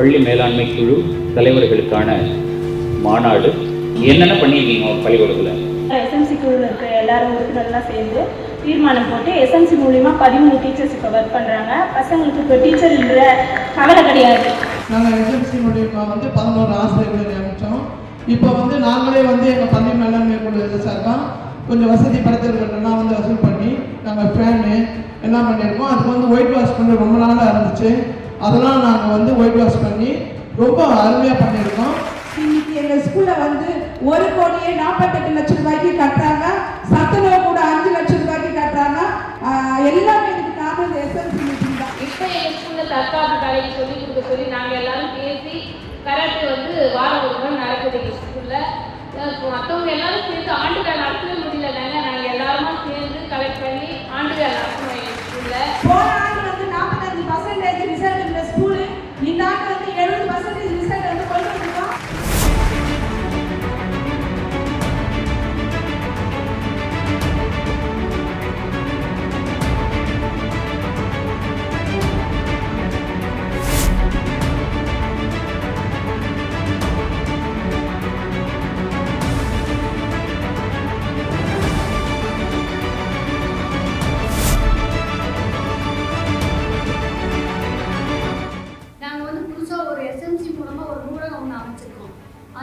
பள்ளி மேலாண்மை குழு தலைவர்களுக்கான மாநாடு. என்னென்ன பண்ணியிருக்கீங்க பள்ளிக்கூடத்தில்? எஸ்எம்சி குழுவில் இருக்க எல்லாரும் உறுப்பினர்லாம் சேர்ந்து தீர்மானம் போட்டு எஸ்எம்சி மூலிமா பதிமூணு டீச்சர்ஸ் இப்போ ஒர்க் பண்ணுறாங்க பசங்களுக்கு இப்போ டீச்சர் இல்ல கவலை கிடையாது. நாங்கள் எஸ்எம்சி மூலியமாக வந்து பதினோரு ஆசிரியர்களை நியமித்தோம் இப்போ வந்து நாங்களே வந்து எங்கள் பள்ளி மேலாண்மை குழு சார்பாக கொஞ்சம் வசதி படுத்துறதுலாம் வந்து வசூல் பண்ணி நாங்கள் ஃபேனு எல்லாம் பண்ணியிருக்கோம். அதுக்கு வந்து ஒயிட் வாஷ் பண்ணி ரொம்ப நாளாக இருந்துச்சு. அதெல்லாம் நாங்கள் வந்து ஒயிட் வாஷ் பண்ணி ரொம்ப அருமையாக பண்ணியிருக்கோம். இன்னைக்கு எங்க ஸ்கூல்ல வந்து ஒரு கோடியே நாற்பத்தெட்டு லட்சம் ரூபாய்க்கு கட்டுறாங்க. சத்துணவு கூட அஞ்சு லட்சம் ரூபாய்க்கு கட்டுறாங்க. எல்லாமே இதுக்கு காரணம் இந்த எஸ்எல்சி மீட்டிங் தான். இப்போ எங்கள் ஸ்கூலில் தற்காப்பு கலையை சொல்லி கொடுக்க சொல்லி நாங்கள் எல்லாரும் பேசி கராட்டே வந்து வாரம் ஒரு நாள் நடக்குது எங்கள் ஸ்கூலில் மற்றவங்க எல்லாரும் சேர்ந்து ஆண்டு விழா நடத்தவே முடியலனாங்க நாங்கள் எல்லாருமா சேர்ந்து கலெக்ட் பண்ணி ஆண்டு விழா நடத்தணும் எங்கள் ஸ்கூலில்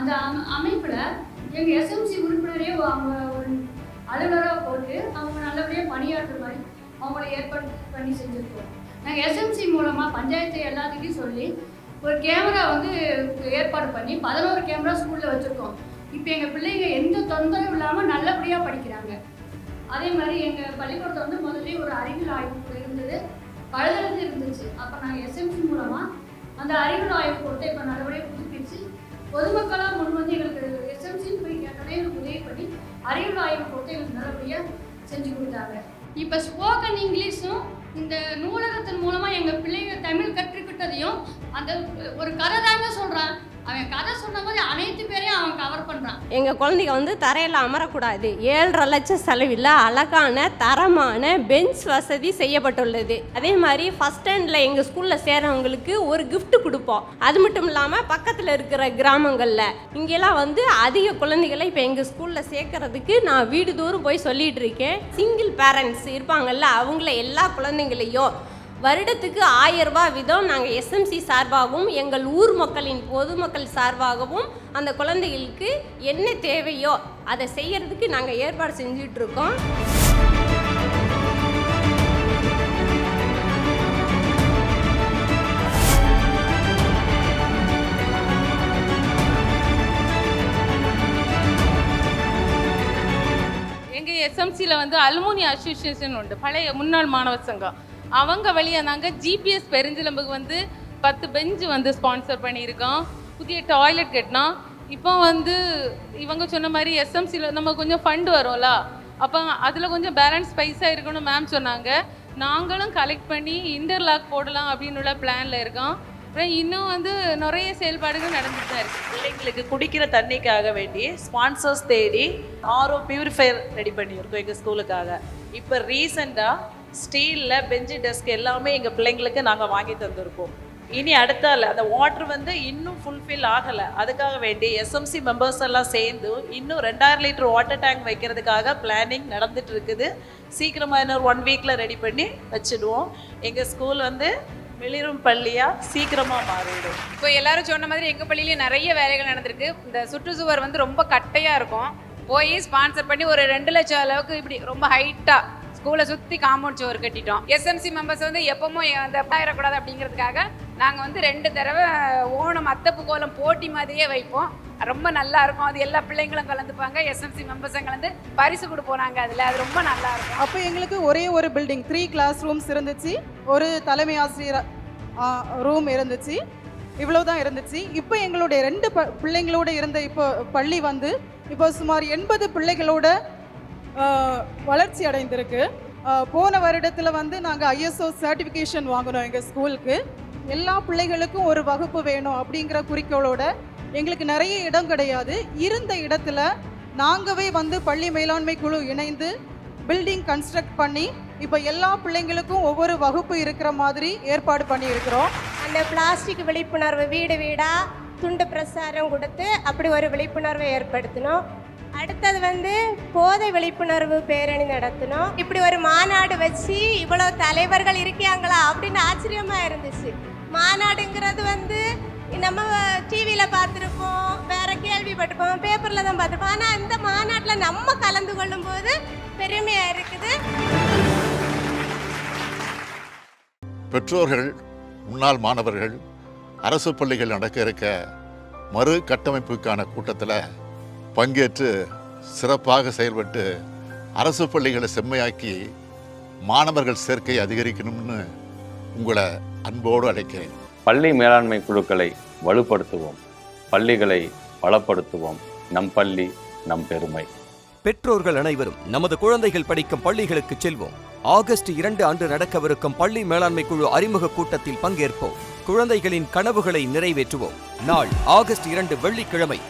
அந்த அம அமைப்பில் எங்கள் எஸ்எம்சி உறுப்பினரே அவங்க ஒரு அலுவலராக போட்டு அவங்க நல்லபடியாக பணியாற்றுற மாதிரி அவங்கள ஏற்பாடு பண்ணி செஞ்சுருக்கோம். நாங்கள் எஸ்எம்சி மூலமாக பஞ்சாயத்து எல்லாத்துக்கும் சொல்லி ஒரு கேமரா வந்து ஏற்பாடு பண்ணி பதினோரு கேமரா ஸ்கூலில் வச்சுருக்கோம். இப்போ எங்கள் பிள்ளைங்க எந்த தொந்தரவும் இல்லாமல் நல்லபடியாக படிக்கிறாங்க. அதே மாதிரி எங்கள் பள்ளிக்கூடத்தில் வந்து முதல்ல ஒரு அறிவியல் ஆய்வு இருந்தது. பழுதடைஞ்சு இருந்துச்சு. அப்போ நாங்கள் எஸ்எம்சி மூலமாக அந்த அறிவியல் ஆய்வு கொடுத்து இப்போ நல்லபடியாக பொதுமக்களாக முன் வந்து எங்களுக்கு எஸ்எம்சின்னு போய் கேட்டாலே உதவி பண்ணி அறிவியல் ஆய்வு கொடுத்து எங்களுக்கு நல்லபடியாக செஞ்சு கொடுத்தாங்க. இப்போ ஸ்போக்கன் இங்கிலீஷும் இந்த நூலகத்தின் மூலமாக எங்கள் பிள்ளைங்க தமிழ் கற்றுக்கிட்டதையும் அந்த ஒரு கதை தாங்க சொல்கிறேன் எங்கள் குழந்தைங்க வந்து தரையில் அமரக்கூடாது. ஏழரை லட்சம் செலவில் அழகான தரமான பெஞ்ச் வசதி செய்யப்பட்டுள்ளது. அதே மாதிரி ஃபஸ்ட் ஸ்டாண்டில் எங்கள் ஸ்கூலில் சேரவங்களுக்கு ஒரு கிஃப்ட் கொடுப்போம். அது மட்டும் இல்லாமல் பக்கத்தில் இருக்கிற கிராமங்களில் இங்கெல்லாம் வந்து அதிக குழந்தைகளை இப்போ எங்கள் ஸ்கூலில் சேர்க்கறதுக்கு நான் வீடு தோறும் போய் சொல்லிகிட்டு இருக்கேன். சிங்கிள் பேரண்ட்ஸ் இருப்பாங்கல்ல அவங்கள எல்லா குழந்தைங்களையும் வருடத்துக்கு ஆயிரம் ரூபாய் வீதம் நாங்கள் எஸ்எம்சி சார்பாகவும் எங்கள் ஊர் மக்களின் பொதுமக்கள் சார்பாகவும் அந்த குழந்தைகளுக்கு என்ன தேவையோ அதை செய்கிறதுக்கு நாங்கள் ஏற்பாடு செஞ்சிட்ருக்கோம். எங்கள் எஸ்எம்சியில் வந்து அலுமினி அசோசியேஷன் உண்டு. பழைய முன்னாள் மாணவர் சங்கம். அவங்க வழியாக நாங்கள் ஜிபிஎஸ் பெருஞ்சிலம்புக்கு வந்து பத்து பெஞ்சு வந்து ஸ்பான்சர் பண்ணியிருக்கோம். புதிய டாய்லெட் கட்டினோம் இப்போ வந்து இவங்க சொன்ன மாதிரி எஸ்எம்சியில் நம்ம கொஞ்சம் ஃபண்ட் வரும்ல. அப்போ அதில் கொஞ்சம் பேலன்ஸ் பைசா இருக்கணும் மேம் சொன்னாங்க. நாங்களும் கலெக்ட் பண்ணி இன்டர்லாக் போடலாம் அப்படின்னு உள்ள பிளானில் இருக்கோம். அப்புறம் இன்னும் வந்து நிறைய செயல்பாடுகள் நடந்துட்டு தான் இருக்குது பிள்ளைங்களுக்கு குடிக்கிற தண்ணிக்காக வேண்டி ஸ்பான்சர்ஸ் தேடி ஆர்ஓ பியூரிஃபையர் ரெடி பண்ணியிருக்கோம் எங்கள் ஸ்கூலுக்காக இப்போ ரீசெண்டாக ஸ்டீலில் பெஞ்சு டெஸ்க் எல்லாமே எங்கள் பிள்ளைங்களுக்கு நாங்கள் வாங்கி தந்திருக்கோம். இனி அடுத்தால அந்த வாட்ரு வந்து இன்னும் ஃபுல்ஃபில் ஆகலை. அதுக்காக வேண்டி எஸ்எம்சி மெம்பர்ஸ் எல்லாம் சேர்ந்து இன்னும் ரெண்டாயிரம் லிட்டர் வாட்டர் டேங்க் வைக்கிறதுக்காக பிளானிங் நடந்துட்டு இருக்குது சீக்கிரமாக இன்னொரு ஒன் வீக்கில் ரெடி பண்ணி வச்சிடுவோம். எங்கள் ஸ்கூல் வந்து மிளிரும் பள்ளியாக சீக்கிரமாக மாறிடும். இப்போ எல்லாரும் சொன்ன மாதிரி எங்கள் பள்ளியிலேயும் நிறைய வேலைகள் நடந்திருக்கு. இந்த சுற்றுச்சுவர் வந்து ரொம்ப கட்டையாக இருக்கும். போய் ஸ்பான்சர் பண்ணி ஒரு ரெண்டு லட்சம் அளவுக்கு இப்படி ரொம்ப ஹைட்டாக ஸ்கூலை சுற்றி காம்பவுண்ட் சுவர் கட்டிட்டோம். எஸ்எம்சி மெம்பர்ஸ் வந்து எப்பவும் அந்த ஆயிடக்கூடாது அப்படிங்கிறதுக்காக நாங்கள் வந்து ரெண்டு தடவை ஓணம் அத்தப்பு கோலம் போட்டி மாதிரியே வைப்போம். ரொம்ப நல்லா இருக்கும். அது எல்லா பிள்ளைங்களும் கலந்துப்பாங்க. எஸ்எம்சி மெம்பர்ஸும் கலந்து பரிசு கொடுப்போம் நாங்கள் அதில். அது ரொம்ப நல்லா இருக்கும். அப்போ எங்களுக்கு ஒரே ஒரு பில்டிங் த்ரீ கிளாஸ் ரூம்ஸ் இருந்துச்சு. ஒரு தலைமை ஆசிரியர் ரூம் இருந்துச்சு. இவ்வளோ தான் இருந்துச்சு. இப்போ எங்களுடைய ரெண்டு ப பிள்ளைங்களோட இருந்த இப்போ பள்ளி வந்து இப்போ சுமார் எண்பது பிள்ளைகளோட வளர்ச்சி அடைந்திருக்கு. போன வருடத்தில் வந்து நாங்கள் ஐஎஸ்ஓ சர்டிஃபிகேஷன் வாங்கினோம் எங்கள் ஸ்கூலுக்கு. எல்லா பிள்ளைகளுக்கும் ஒரு வகுப்பு வேணும் அப்படிங்கிற குறிக்கோளோட எங்களுக்கு நிறைய இடம் கிடையாது. இருந்த இடத்துல நாங்கவே வந்து பள்ளி மேலாண்மை குழு இணைந்து பில்டிங் கன்ஸ்ட்ரக்ட் பண்ணி இப்போ எல்லா பிள்ளைங்களுக்கும் ஒவ்வொரு வகுப்பு இருக்கிற மாதிரி ஏற்பாடு பண்ணியிருக்கிறோம். அந்த பிளாஸ்டிக் விழிப்புணர்வு வீடு வீடாக துண்டு பிரசாரம் கொடுத்து அப்படி ஒரு விழிப்புணர்வை ஏற்படுத்தணும் அடுத்தது வந்து போதை விழிப்புணர்வு பேரணி நடத்தினோம் இப்படி ஒரு மாநாடு வச்சு இவ்வளோ தலைவர்கள் இருக்காங்களா அப்படின்னு ஆச்சரியமாக இருந்துச்சு. மாநாடுங்கிறது வந்து நம்ம டிவியில் பார்த்துருப்போம் வேற கேள்விப்பட்டிருப்போம் பேப்பரில் தான் பார்த்துருப்போம். ஆனால் இந்த மாநாட்டில் நம்ம கலந்து கொள்ளும்போது பெருமையாக இருக்குது. பெற்றோர்கள் முன்னாள் மாணவர்கள் அரசு பள்ளிகள் நடக்க இருக்க மறு கட்டமைப்புக்கான கூட்டத்தில் பங்கேற்று சிறப்பாக செயல்பட்டு அரசு பள்ளிகளை செம்மையாக்கி மாணவர்கள் சேர்க்கை அதிகரிக்கணும்னு உங்களை அன்போடு அழைக்கிறேன். பள்ளி மேலாண்மை குழுக்களை வலுப்படுத்துவோம். பள்ளிகளை பலப்படுத்துவோம். நம் பள்ளி நம் பெருமை. பெற்றோர்கள் அனைவரும் நமது குழந்தைகள் படிக்கும் பள்ளிகளுக்கு செல்வோம். ஆகஸ்ட் இரண்டு அன்று நடக்கவிருக்கும் பள்ளி மேலாண்மை குழு அறிமுக கூட்டத்தில் பங்கேற்போம். குழந்தைகளின் கனவுகளை நிறைவேற்றுவோம். நாள் ஆகஸ்ட் இரண்டு வெள்ளிக்கிழமை